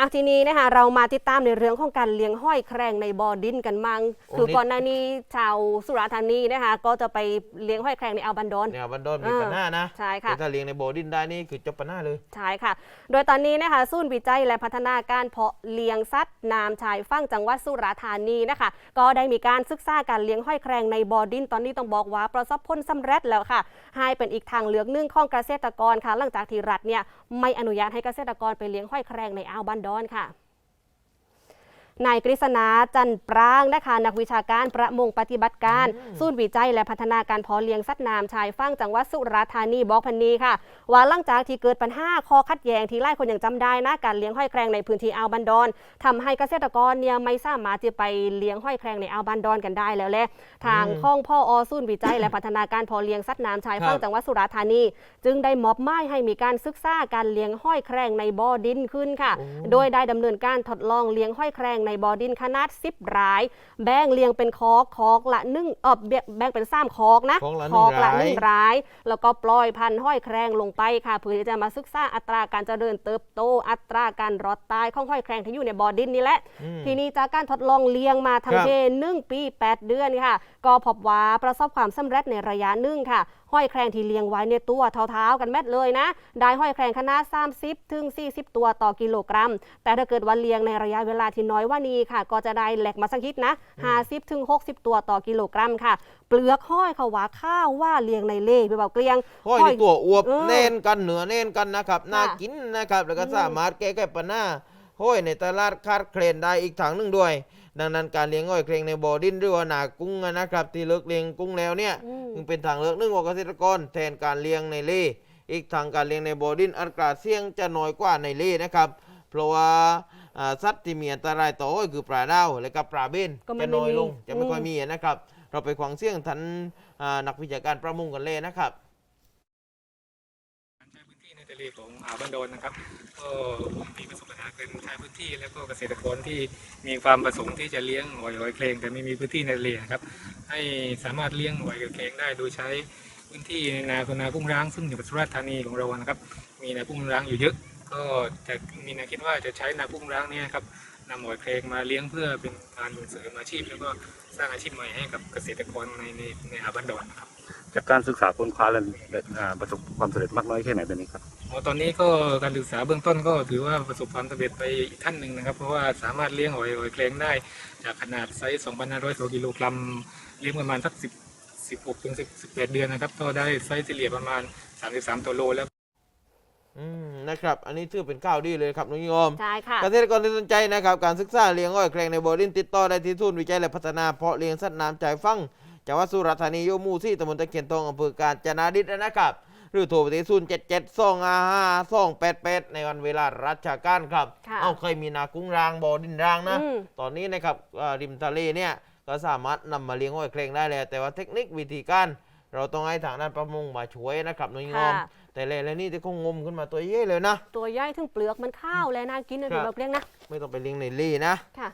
อะทีนี้นะคะเรามาติดตามในเรื่องของการเลี้ยงห้อยแครงในบ่อดินกันมั่งโอ้คือนี่ ก่อนหน้านี้ชาวสุราษฎร์ธานีนะคะก็จะไปเลี้ยงห้อยแครงในอ่าวบันดอน เนี่ยบันดอนมีเออปัญหานะใช่ค่ะ แต่ถ้าเลี้ยงในบ่อดินได้นี่คือจบปัญหาเลย ใช่ค่ะ โดยตอนนี้นะคะศูนย์วิจัยและพัฒนาการเพาะเลี้ยงสัตว์น้ำชายฝั่งจังหวัดสุราษฎร์ธานีนะคะ ก็ได้มีการศึกษาการเลี้ยงห้อยแครงในบ่อดิน ตอนนี้ต้องบอกว่าประสบผลสำเร็จแล้วค่ะ ให้เป็นอีกทางเลือกหนึ่งของเกษตรกรค่ะ หลังจากที่รัฐเนี่ยไม่อนุญาตให้เกษตรกรไปเลี้ยงห้อยแครงในอ่าวบันดอนค่ะ นายกฤษณาจันปรางนะคะนักวิชาการประมงปฏิบัติการศูนย์วิจัยและพัฒนาการเพาะเลี้ยงสัตว์น้ำชายฝั่งจังหวัดสุราษฎร์ธานีบอกพันนีค่ะ ว่าหลังจากที่เกิดปัญหาคอขัดแย้งที่ไล่คนยังจำได้นะการเลี้ยงห้อยแครงในพื้นที่อ่าวบันดอนทำให้เกษตรกรเนี่ยไม่สามารถจะไปเลี้ยงห้อยแครงในอ่าวบันดอนกันได้แล้วแหละทางข้องพ่ออศูนย์วิจัย และพัฒนาการเพาะเลี้ยงสัตว์น้ำชายฝั่งครับจังหวัดสุราษฎร์ธานี จึงได้มอบหมายให้มีการศึกษาการเลี้ยงห้อยแครงในบ่อดินขึ้นค่ะ โดยได้ดำเนินการทดลองเลี้ยงห้อยแครงในบ่อดินขนาด10ราย แบ่งเลี้ยงเป็นคอกคอกละหนึ่งเออแบ่งแบ่งเป็นสามคอกนะคอกละคอกละหหนึ่นึ่งงรายราย แล้วก็ปล่อยพันธุ์ห้อยแครงลงไปค่ะเพื่อที่จะมาศึกษาอัตราการเจริญเติบโต อัตราการรอดตายของห้อยแครงที่อยู่ในบ่อดินนี่แหละอืมทีนี้จากการทดลองเลี้ยงมาทั้งครับเทหนึ่งปี 8 เดือนค่ะ ก็พบว่าประสบความสำเร็จในระยะหนึ่งค่ะ ห้อยแครงที่เลี้ยงไว้ในตัวเท้าๆกันแมดเลยนะ ได้ห้อยแครงขนาด30ถึง 40 ตัวต่อกิโลกรัม แต่ถ้าเกิดว่าเลี้ยงในระยะเวลาที่น้อยกว่านี้ค่ะ ก็จะได้แหลกมาสักคิดนะ 50ถึง60 ตัวต่อกิโลกรัมค่ะ เปลือกห้อยเขาว่าข้าวว่าเลี้ยงในเล่ไปเบาเกลียง ห้อยในตัวอวบเออแน่นกันเหนือแน่นกันนะครับน่าค่ะกินนะครับแล้วก็อืมสามารถแก้ไขปัญหาห้อยในตลาดคาดเคลนได้อีกทางหนึ่งด้วย ดังนั้นการเลี้ยงห้อยเครงในบ่อดินหรือว่าหนากุ้งนะครับ ที่เลิกเลี้ยงกุ้งแล้วเนี่ย อืมจึงเป็นทางเลือกหนึ่งของเกษตรกรแทนการเลี้ยงในเล่อีกทางการเลี้ยงในบ่อดินอัตราเสี่ยงจะน้อยกว่าในเล่นะครับ เพราะว่าอ่าสัตว์ที่มีอันตรายต่อห้อยคือปลาดาวและก็ปลาเบนก็ไม่จะน้อยลงมีจะไม่ค่อยอืมมีนะครับ เราไปฟังเสียงทันอ่านักวิชาการประมงกันเลยนะครับการใช้พื้น ที่ของอ่าวบันโดนนะครับ ก็มีประสบปัญหาเป็นชายพื้นที่แล้วก็เกษตรกรที่มีความประสงค์ที่จะเลี้ยงหอยหอยเคลงแต่ไม่มีพื้นที่ในทะเลนะครับ ให้สามารถเลี้ยงหอยเคลงได้โดยใช้พื้นที่ในนาคือนากุ้งร้างซึ่งอยู่สุราษฎร์ธานีของเรานะครับ มีนากุ้งร้างอยู่เยอะ ก็จะมีแนวคิดว่าจะใช้นากุ้งร้างนี้ครับ นำหอยเคลงมาเลี้ยงเพื่อเป็นการส่งเสริมอาชีพ แล้วก็สร้างอาชีพใหม่ให้กับเกษตรกรในในในอ่าวบันโดนนะครับจากการศึกษาค้นคว้าแล้วอ่าประสบความสำเร็จมากน้อยแค่ไหนตอนนี้ครับอ๋อตอนนี้ก็การศึกษาเบื้องต้นก็ถือว่าประสบความสำเร็จไปอีกขั้นหนึ่งนะครับ เพราะว่าสามารถเลี้ยงหอยหอยแครงได้ จากขนาดไซส์2,500ตัวกิโลกรัมเลี้ยงประมาณสัก10 16ถึง10 18 เดือนนะครับก็ได้ไซส์เฉลี่ยประมาณ 33 ตัวโลแล้ว อืม นะครับ อันนี้ถือเป็นข้าวดีเลยครับน้องโยมใช่ค่ะเกษตรกรที่สนใจนะครับ การศึกษาเลี้ยงอ้อยแครงในบ่อดินติดต่อได้ที่ทุนวิจัยและพัฒนาเพาะเลี้ยงสัตว์น้ำใจฟังจังหวัดสุราษฎร์ธานีโยมูซี่ตำบลตะเคียนทองอำเภอกาญจนาดิษฐ์นะครับ หรือโทรไปที่ศูนย์เจ็ดเจ็ดสองห้าห้าสองแปดแปดในวันเวลาราชการครับ ค่ะเอาเคยมีนากุ้งรางบ่อดินรางนะ อืม ตอนนี้นะครับเอ่อริมทะเลเนี่ยก็สามารถนำมาเลี้ยงอ้อยแครงได้แล้วแต่ว่าเทคนิควิธีการ เราต้องให้ทางด้านประมงมาช่วยนะครับน้องโยมค่ะ แต่เลยแล้วนี่ที่คงงมขึ้นมาตัวเย่เลยนะ ตัวใหญ่ถึงเปลือกมันข้าวเลยน่ากินนะครัพี่บเบาเกลียงนะ ไม่ต้องไปเลี้ยงในเล่นะ ค่ะ